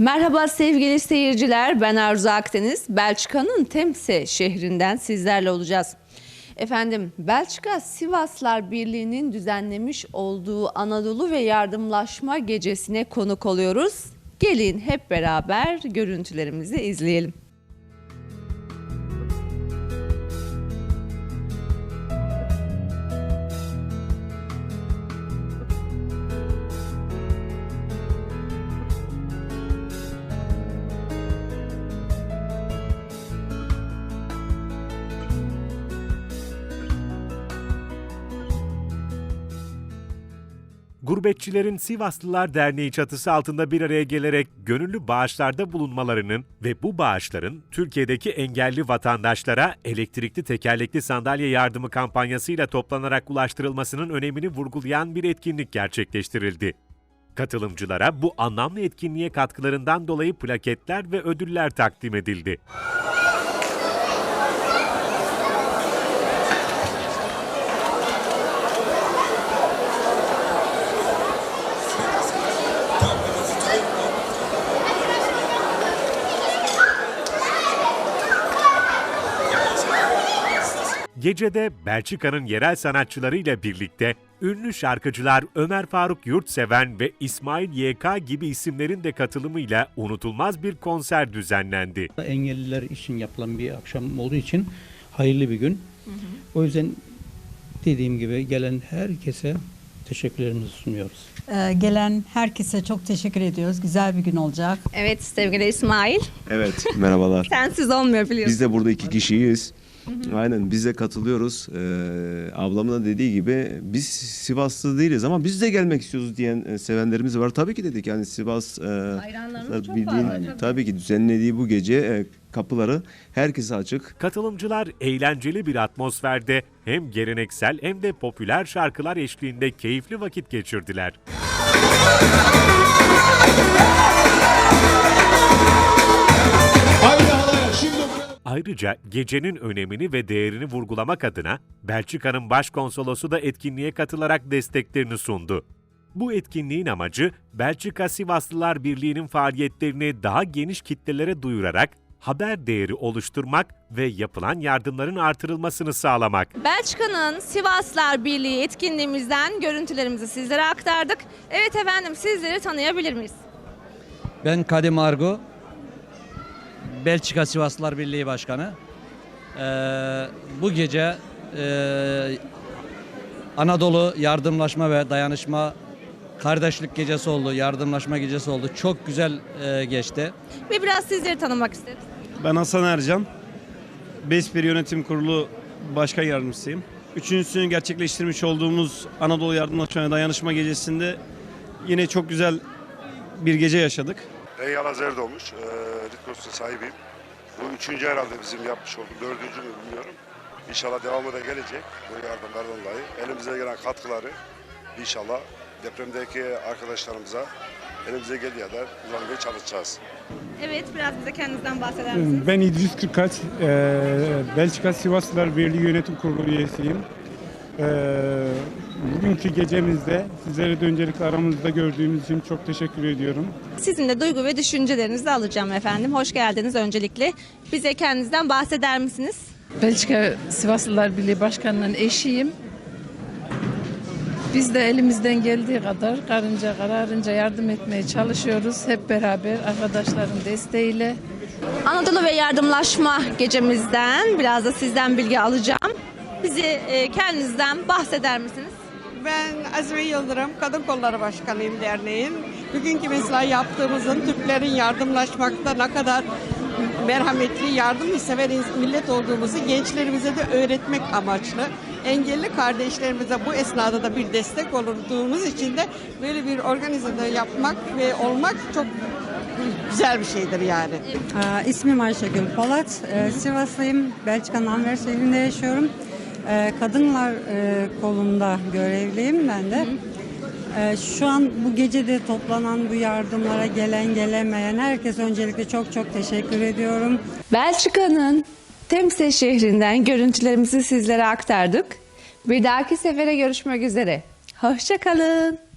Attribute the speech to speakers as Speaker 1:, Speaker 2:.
Speaker 1: Merhaba sevgili seyirciler, ben Arzu Akdeniz. Belçika'nın Temse şehrinden sizlerle olacağız. Efendim, Belçika Sivaslar Birliği'nin düzenlemiş olduğu Anadolu ve Yardımlaşma Gecesi'ne konuk oluyoruz. Gelin hep beraber görüntülerimizi izleyelim.
Speaker 2: Gurbetçilerin Sivaslılar Derneği çatısı altında bir araya gelerek gönüllü bağışlarda bulunmalarının ve bu bağışların Türkiye'deki engelli vatandaşlara elektrikli tekerlekli sandalye yardımı kampanyasıyla toplanarak ulaştırılmasının önemini vurgulayan bir etkinlik gerçekleştirildi. Katılımcılara bu anlamlı etkinliğe katkılarından dolayı plaketler ve ödüller takdim edildi. Gecede Belçika'nın yerel sanatçılarıyla birlikte ünlü şarkıcılar Ömer Faruk Yurtseven ve İsmail YK gibi isimlerin de katılımıyla unutulmaz bir konser düzenlendi.
Speaker 3: Engelliler için yapılan bir akşam olduğu için hayırlı bir gün. O yüzden dediğim gibi gelen herkese teşekkürlerimizi sunuyoruz.
Speaker 4: Ee, gelen herkese çok teşekkür ediyoruz. Güzel bir gün olacak.
Speaker 1: Evet sevgili İsmail,
Speaker 5: Evet, merhabalar.
Speaker 1: sensiz olmuyor biliyorsun.
Speaker 5: Biz de burada iki kişiyiz. Aynen biz de katılıyoruz. Ee, ablamın da dediği gibi biz Sivaslı değiliz ama biz de gelmek istiyoruz diyen e, sevenlerimiz var. Tabii ki dedik yani Sivas e,
Speaker 1: Hayranlarımız çok
Speaker 5: bildiğin-
Speaker 1: fazla, tabii.
Speaker 5: tabii ki düzenlediği bu gece e, kapıları herkese açık.
Speaker 2: Katılımcılar eğlenceli bir atmosferde hem geleneksel hem de popüler şarkılar eşliğinde keyifli vakit geçirdiler. Ayrıca gecenin önemini ve değerini vurgulamak adına Belçika'nın başkonsolosu da etkinliğe katılarak desteklerini sundu. Bu etkinliğin amacı Belçika Sivaslılar Birliği'nin faaliyetlerini daha geniş kitlelere duyurarak haber değeri oluşturmak ve yapılan yardımların artırılmasını sağlamak.
Speaker 1: Belçika'nın Sivaslar Birliği etkinliğimizden görüntülerimizi sizlere aktardık. Evet efendim sizleri tanıyabilir miyiz?
Speaker 6: Ben Kadim Argo, Belçika Sivaslılar Birliği Başkanı. Ee, bu gece e, Anadolu Yardımlaşma ve Dayanışma Kardeşlik Gecesi oldu, Yardımlaşma Gecesi oldu. Çok güzel e, geçti.
Speaker 1: Ve biraz sizleri tanımak isteriz.
Speaker 7: Ben Hasan Ercan. BESPİR Yönetim Kurulu Başkan Yardımcısıyım. Üçüncüsünü gerçekleştirmiş olduğumuz Anadolu Yardımlaşma ve Dayanışma Gecesi'nde yine çok güzel bir gece yaşadık.
Speaker 8: Ben Yalaz Erdoğmuş, e, Ritkos'un sahibiyim. Bu üçüncü herhalde bizim yapmış olduğumuz, dördüncü mü bilmiyorum. İnşallah devamı da gelecek bu yardımlardan dolayı. Elimize gelen katkıları inşallah depremdeki arkadaşlarımıza elimize geldiği kadar kullanmaya çalışacağız.
Speaker 1: Evet biraz bize kendinizden bahseder misiniz?
Speaker 9: Ben İdris Kırkaç, eee, Belçika Sivaslılar Birliği Yönetim Kurulu üyesiyim. Eee, bugünkü gecemizde sizleri de öncelikle aramızda gördüğümüz için çok teşekkür ediyorum.
Speaker 1: Sizin de duygu ve düşüncelerinizi alacağım efendim. Hoş geldiniz öncelikle. Bize kendinizden bahseder misiniz?
Speaker 10: Belçika Sivaslılar Birliği Başkanı'nın eşiyim. Biz de elimizden geldiği kadar karınca kararınca yardım etmeye çalışıyoruz. Hep beraber arkadaşların desteğiyle.
Speaker 1: Anadolu ve Yardımlaşma gecemizden biraz da sizden bilgi alacağım. Bizi e, kendinizden bahseder misiniz?
Speaker 11: Ben Azmi Yıldırım, Kadın Kolları Başkanıyım derneğin. Bugünkü mesela yaptığımızın Türklerin yardımlaşmakta ne kadar merhametli, yardımsever millet olduğumuzu gençlerimize de öğretmek amaçlı. Engelli kardeşlerimize bu esnada da bir destek olduğumuz için de böyle bir organizada yapmak ve olmak çok güzel bir şeydir yani.
Speaker 4: Ee, ismim Ayşegül Polat. Ee, Sivaslıyım. Belçika'nın Anvers şehrinde yaşıyorum. Ee, kadınlar e, kolunda görevliyim ben de. Ee, şu an bu gecede toplanan bu yardımlara gelen gelemeyen herkes öncelikle çok çok teşekkür ediyorum.
Speaker 1: Belçika'nın Temse şehrinden görüntülerimizi sizlere aktardık. Bir dahaki sefere görüşmek üzere. Hoşçakalın.